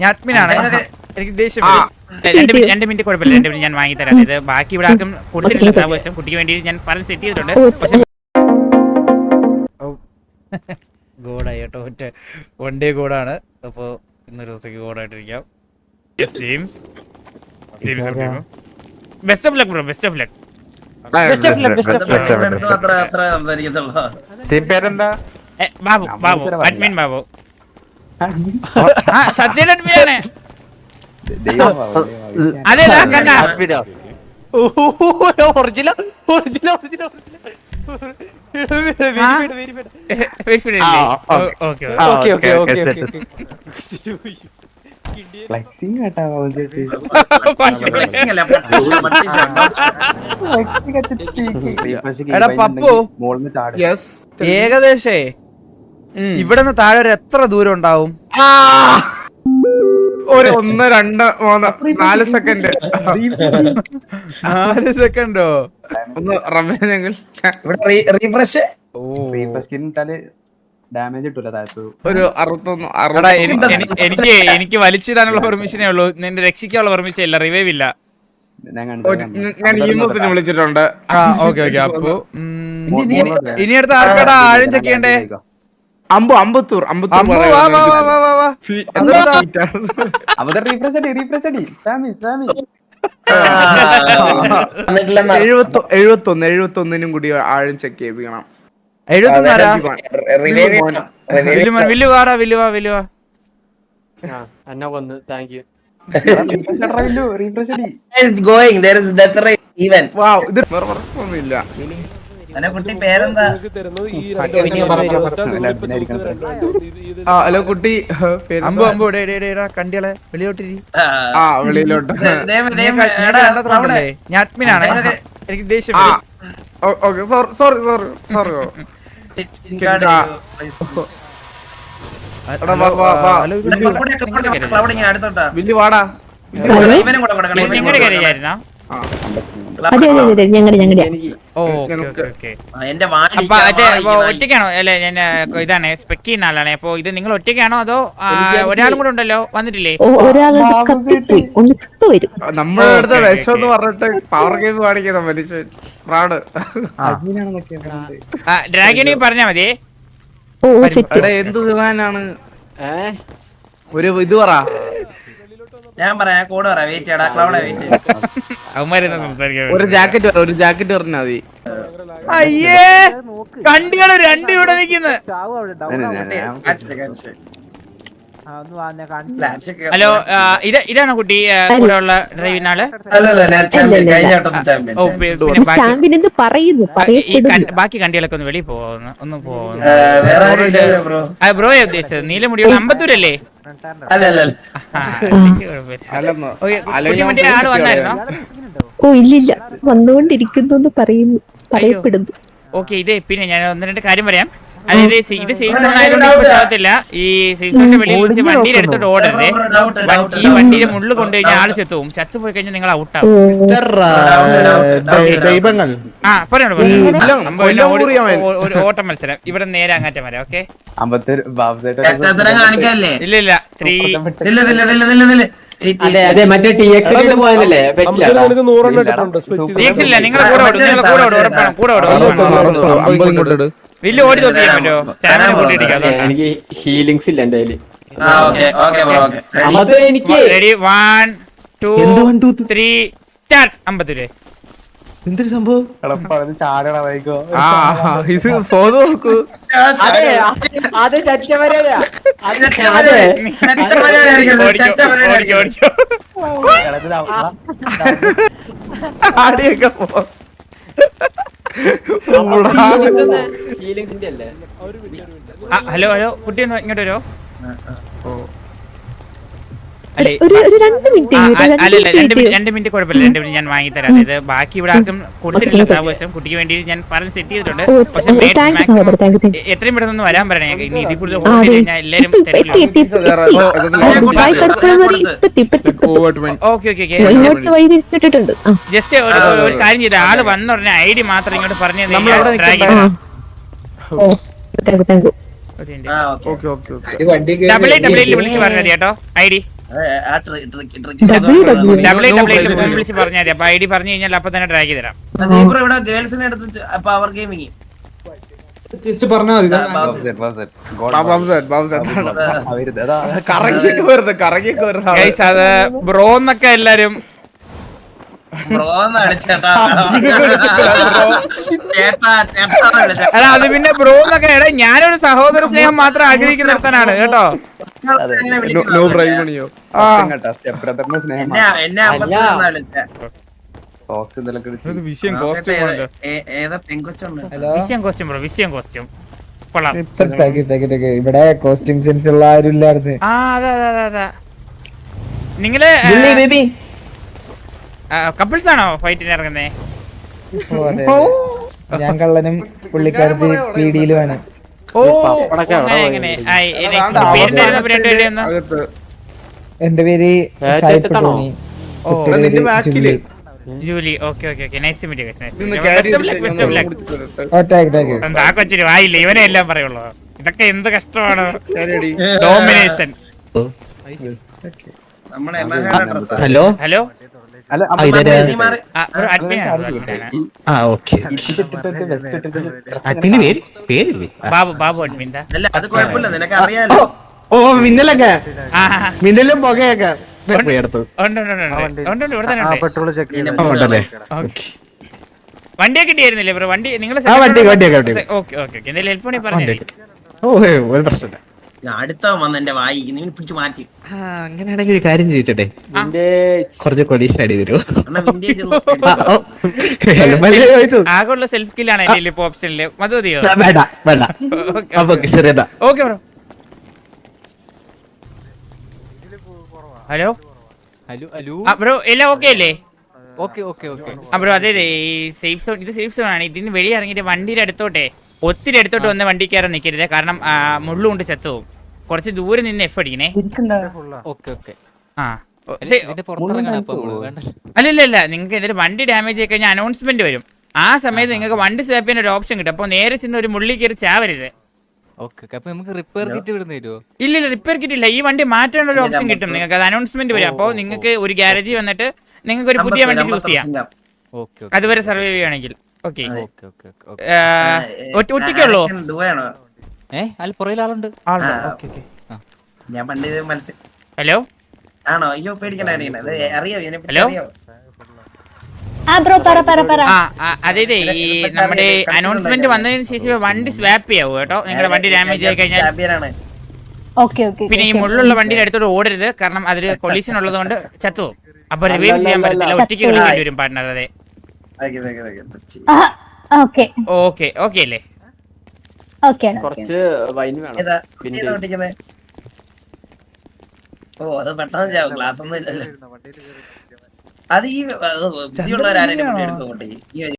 ഞാൻ അഡ്മിനാണ് എനിക്ക് ദേഷ്യം. രണ്ട് മിനിറ്റ് കുഴപ്പമില്ല. രണ്ട് മിനിറ്റ് ഞാൻ വാങ്ങി തരാം. ഇത് ബാക്കി ഇവിടെ ആർക്കും കൊടുത്തിട്ടില്ല സാവകാശം കുട്ടിക്ക് വേണ്ടി ഞാൻ പല സെറ്റ് ചെയ്തിട്ടുണ്ട്. പക്ഷെ ഗോഡായി കേട്ടോ. ഒറ്റ വൺ ഡേ ഗോഡാണ്. അപ്പോൾ ഇന്നൊരു ദിവസത്തേക്ക് ഗോഡായിട്ടിരിക്കാം. James James best of luck bro best of luck Babu Babu. Admin Babu. ആ സത്യം അഡ്മിനാണ് അതേതാ കണ്ട ഒറിജിനൽ ഒറിജിനൽ ഒറിജിനൽ ഫ്ലെക്സിങ് കേട്ടാ ഏകദേശേ ഇവിടെ നിന്ന് താഴെ ഒരു എത്ര ദൂരം ഉണ്ടാവും? ഒരു ഒന്ന് രണ്ട് മൂന്ന് നാല് സെക്കൻഡ് നാല് സെക്കൻഡോ ഒന്ന് റമ്മഞ്ഞെങ്കിൽ ഇവിടെ റീ- റീഫ്രഷ് സ്കിൻ ഇട്ടാൽ ഡാമേജ് കിട്ടൂല താഴത്ത്. ഒരു അറുപത്തൊന്ന് എനിക്ക് എനിക്ക് വലിച്ചിടാനുള്ള പെർമിഷനേ ഉള്ളൂ. നിന്റെ രക്ഷിക്കാനുള്ള പെർമിഷൻ ഇല്ല. റിവൈവ് ഇല്ല. ഞാൻ വിളിച്ചിട്ടുണ്ട്. ആ ഓക്കെ ഓക്കെ അപ്പൊ. ഇനി അടുത്ത ആർക്കടാ ആഴം ചെക്ക് ചെയ്യണ്ടേ? അമ്പു അമ്പത്തൂർ എഴുപത്തൊന്ന് എഴുപത്തൊന്നിനും കൂടി ആഴം ചെക്ക് ചെയ്യിപ്പിക്കണം എഴുപത്തൊന്നാരാ റിവൈവ് ചെയ്യണം. വില്ലു വില്ലു വാടാ വില്ലു വാ വില്ലു വാ. എന്നെ കൊന്ന്. താങ്ക് യു ഗോയിങ് വാവ് ഇത് അല്ല കുട്ടി പേരെന്താ? ഹലോ കുട്ടി. അമ്പോ അമ്പോ കണ്ടികളെ വെളിയോട്ടിരി ആ. വെളിയിലോട്ട്. ഞാൻ അഡ്മിനാണ്. എനിക്ക് ദേഷ്യം. Sorry sorry sorry sorry. ഇൻകാർഡ് എടാ വാ വാ വാ. ഹലോ, ഇത് ഇവിടെ ക്ലൗഡ് ക്ലൗഡ് ഇങ്ങോട്ട് ക്ലൗഡ് ഇങ്ങനെ അടുത്തോട്ടാ? വില്ലു വാടാ. ഇവനും കൂടെ കൊടുക്കണം. അതെ അതെ അതെ ഞങ്ങളുടെ ഞങ്ങളുടെ എന്റെ ഒറ്റയ്ക്കാണോ? അല്ലെ ഞാൻ ഇതാണ് സ്പെക്ക് ചെയ്യുന്ന ആളാണ്. അപ്പൊ ഇത് നിങ്ങൾ ഒറ്റയ്ക്കാണോ അതോ ഒരാളും കൂടെ ഉണ്ടല്ലോ? വന്നിട്ടില്ലേ? നമ്മുടെ അടുത്ത വിഷം എന്ന് പറഞ്ഞിട്ട് പവർ ഗെയിം കാണിക്കുന്ന മനുഷ്യൻ. പ്രാട് ഡ്രാഗണി പറഞ്ഞാ മതി. എന്ത് ദിവാനാണ് ഒരു ഇത് പറ. ഞാൻ പറയാം കോഡ് പറയാം. വെയിറ്റ് ചെയ്യടാ ക്ലൗഡ് വെയിറ്റ് അവന്മാരെന്താ സംസാരിക്കാൻ ഒരു ജാക്കറ്റ് ഒരു ജാക്കറ്റ് പറഞ്ഞാ മതി. അയ്യേ കണ്ടികൾ രണ്ടും ഇവിടെ നിൽക്കുന്നത് ഹലോ ഇത് ഇതാണ് കുട്ടി? കൂടെ ഉള്ള ഡ്രൈവിംഗ് ആൾ ബാക്കി കണ്ടികളൊക്കെ ഒന്ന് വെളിയിൽ പോകുന്നു ഒന്ന് പോകുന്നു ബ്രോയെ ഉദ്ദേശിച്ചത്? നീലമുടിയുള്ള അമ്പത്തൂരല്ലേ? ആൾ വന്നായിരുന്നോ? ഓ ഇല്ലില്ല. വന്നുകൊണ്ടിരിക്കുന്നു എന്ന് പറയുന്നു പറയപ്പെടുന്നു. ഓക്കെ ഇതേ പിന്നെ ഞാൻ ഒന്ന് രണ്ട് കാര്യം പറയാം. അതായത് ഇത് സീസൺ ആയതുകൊണ്ട് ഈ സീസണിന്റെ വെളിയിൽ വെച്ച് വണ്ടിയിൽ അടുത്തോട്ട് ഓടരുത്. ഈ വണ്ടിയുടെ മുള്ളിൽ കൊണ്ടുകഴിഞ്ഞാൽ ആൾ ചെത്തുപോകും ചത്തു പോയി കഴിഞ്ഞാൽ നിങ്ങൾ ഔട്ടാവും ദൈവങ്ങൾ. ആ പറഞ്ഞോളൂ ഓട്ടം കൊല്ലം ഒരു ഓട്ട മത്സരം. ഇവിടെ നേരെ അങ്ങാറ്റം വരെ ഓക്കെ? ഇല്ല ഇല്ല. ത്രീ ഇല്ല ഇല്ല ഇല്ല ഇല്ല ഇല്ല. അതെ അതെ മറ്റേ ടി എക്സ് പോയതല്ലേ? പറ്റില്ല ഇല്ല നിങ്ങളെ കൂടെ കൂടെ ഉറപ്പാണ്. കൂടെ വലിയ ഓടി എനിക്ക് ഹീലിങ്സ് ഇല്ല എന്റെ കയ്യിൽ. ആ ഓക്കെ ഓക്കെ ബ്രോ ഓക്കെ. അത് എനിക്ക് ready one two three start Ambattur. എന്തൊരു സംഭവം? ഇത് ഫോൺ നോക്കൂ. അതെ അത് ചറ്റവരാ അതെ. ഓടിക്കോ ഓടിക്കോ ഓടിക്കോ. പോ ഹലോ ഹലോ. കുട്ടി ഒന്ന് ഇങ്ങോട്ട് വരുമോ രണ്ട് മിനിറ്റ് കുഴപ്പമില്ല രണ്ട് മിനിറ്റ് ഞാൻ വാങ്ങി തരാം അതായത് ബാക്കി ഇവിടെ ആർക്കും കൊടുത്തിട്ടില്ല സാവകാശം കുട്ടിക്ക് വേണ്ടി ഞാൻ പറഞ്ഞ് സെറ്റ് ചെയ്തിട്ടുണ്ട് പക്ഷെ എത്രയും പെട്ടെന്ന് ഒന്ന് വരാൻ പറയണേ ഇനി ഇതിൽ കൂടുതൽ എല്ലാവരും. ഓക്കെ ഓക്കെ ജസ്റ്റ് ഒരു ഒരു കാര്യം ചെയ്ത ആൾ വന്ന ഉടനെ ഐ ഡി മാത്രം ഇങ്ങോട്ട് പറഞ്ഞു ഡബിൾ ഡബിൾ വിളിച്ച് പറഞ്ഞത് കേട്ടോ ഐ ഡി വിളിച്ച് പറഞ്ഞാൽ മതി. അപ്പൊ ഐ ഡി പറഞ്ഞു കഴിഞ്ഞാൽ അപ്പൊ തന്നെ ട്രാക്ക് ഇവിടെ പവർ ഗെയിമിങ് ബ്രോ എന്നൊക്കെ എല്ലാരും അത് പിന്നെ ബ്രോ എന്നൊക്കെ ഞാനൊരു സഹോദര സ്നേഹം മാത്രം ആഗ്രഹിക്കുന്ന ആഗ്രഹിക്കുന്നിടത്തനാണ് കേട്ടോ? വിഷയം കോസ്റ്റ്യൂം ബ്രോ വിഷയം കോസ്റ്റ്യൂം ഇവിടെ കോസ്റ്റ്യൂം സെൻസ് ഉള്ള ആരും ഇല്ലായിരുന്നു. ആ അതെ അതെ അതെ അതെ. നിങ്ങൾ ബേബി. കപ്പിൾസ് ആണോ ഫൈറ്റിന് ഇറങ്ങുന്നേ? ഞാൻ കള്ളനും പുള്ളിക്കാരത്തി പീഡിയിലുമാണ് ആ, എന്റെ പേര് Julie. Okay okay okay. Nice meet എന്താ കൊച്ചിന് വായില്ല? ഇവനെ എല്ലാം പറയുള്ളൂ. ഇതൊക്കെ എന്ത് കഷ്ടമാണ്. Domination hello? ഹലോ? അല്ല ആ, ഓക്കെ. പേര്? പേരില്ലേ? ബാബു ബാബു ഓ മിന്നലൊക്കെ. മിന്നലും പുകയൊക്കെ. വണ്ടിയൊക്കെ കിട്ടിയായിരുന്നില്ലേ ബ്രോ? വണ്ടി നിങ്ങൾ ആ, വണ്ടി, വണ്ടി. Okay okay okay. എന്തെങ്കിലും ഹെൽപ്പ് പറഞ്ഞു. ഓ ഒരു പ്രശ്നമില്ല. അടുത്തവൻ വന്ന് എന്റെ വായി നീ പിടിച്ചു മാറ്റി. ആ അങ്ങനെയാണെങ്കിൽ ഒരു കാര്യം ചെയ്തിട്ടെ. നിന്റെ കുറച്ച് കൊഡീഷൻ അടി തരുമോ ആകെയുള്ള സെൽഫ് കില്ലാണ് എന്റെ ഇപ്പൊ ഓപ്ഷനിൽ മതി മതിയോ വേണ്ട വേണ്ട. അപ്പൊ ചെറിയതാ okay bro hello hello hello bro എല്ലാം ഓക്കെ അല്ലേ? ഓക്കെ ഓക്കെ ഓക്കെ ബ്രോ അതെ അതെ. ഈ സേഫ് സോൺ ഇത് സേഫ് സോൺ ആണ്. ഇതിന് വെളിയിറങ്ങിട്ട് വണ്ടിയുടെ അടുത്തോട്ടെ ഒത്തിരി അടുത്തോട്ട് വന്ന് വണ്ടി കയറാൻ നിൽക്കരുത് കാരണം മുള്ളുകൊണ്ട് മുള്ളുകൊണ്ട് ചത്തുപോകും. കുറച്ച് ദൂരെ നിന്ന് എഫ് അടിക്കണേ. Okay okay. ആ. അല്ലല്ല അല്ല നിങ്ങൾക്ക് എന്തെങ്കിലും വണ്ടി. ഡാമേജ് ആയി കഴിഞ്ഞാൽ അനൗൺസ്മെന്റ് വരും. ആ സമയത്ത് നിങ്ങൾക്ക് വണ്ടി സ്വാപ്പ് ചെയ്യാൻ ഒരു ഓപ്ഷൻ കിട്ടും. അപ്പൊ നേരെ ചെന്ന് ഒരു മുള്ളി കയറി ചാവരുത്. ഇല്ല. നമുക്ക് റിപ്പയർ കിറ്റ് ഇല്ല ഇല്ല റിപ്പയർ കിട്ടില്ല ഈ വണ്ടി മാറ്റാനുള്ള ഒരു ഓപ്ഷൻ കിട്ടും. നിങ്ങൾക്ക് അത് അനൗൺസ്മെന്റ് വരും. അപ്പോൾ നിങ്ങൾക്ക് ഒരു ഗ്യാരേജിൽ വന്നിട്ട് നിങ്ങൾക്ക് ഒരു പുതിയ വണ്ടി ചൂസ് ചെയ്യാം. Okay okay. അതുവരെ സർവൈവ് ചെയ്യുകയാണെങ്കിൽ ഓക്കെ. Okay okay okay. ഒറ്റയ്ക്കുള്ളൂ അതിൽ പുറകിൽ ആളുണ്ട്. ഞാൻ പണ്ട് ഇത് മത്സ്യം ഹലോ? ആണോ? അയ്യോ അറിയോ? ഇതിനെ ഹലോ? ആ, ഈ നമ്മുടെ അനൗൺസ്മെന്റ് വന്നതിന് ശേഷം വണ്ടി സ്വാപ്പ് ചെയ്യാവൂ കേട്ടോ. നിങ്ങളുടെ വണ്ടി ഡാമേജ് ആയി കഴിഞ്ഞാൽ ചാമ്പ്യനാണ്. ഓക്കെ ഓക്കെ പിന്നെ ഈ മുള്ളുള്ള വണ്ടിയുടെ അടുത്തോട്ട് ഓടരുത്. കാരണം അതിൽ കൊളീഷൻ ഉള്ളത് കൊണ്ട് ചത്തുപോകും അപ്പൊ റിവൈവ് ചെയ്യാൻ പറ്റത്തില്ല. ഒറ്റയ്ക്ക് കളിക്കേണ്ടി വരും പാർട്ണർ അതെ. Okay, okay, okay, okay. Okay. Okay okay അല്ലേ? ഓക്കെ കുറച്ച് വൈൻ വേണം. പിന്നെ ഓ അത് പെട്ടെന്ന് ചാവും. ഗ്ലാസ് ഒന്നും ഇല്ലല്ലോ അത് ഈ ബുദ്ധിയുള്ളവരാരെങ്കിലും എടുക്കും ഈ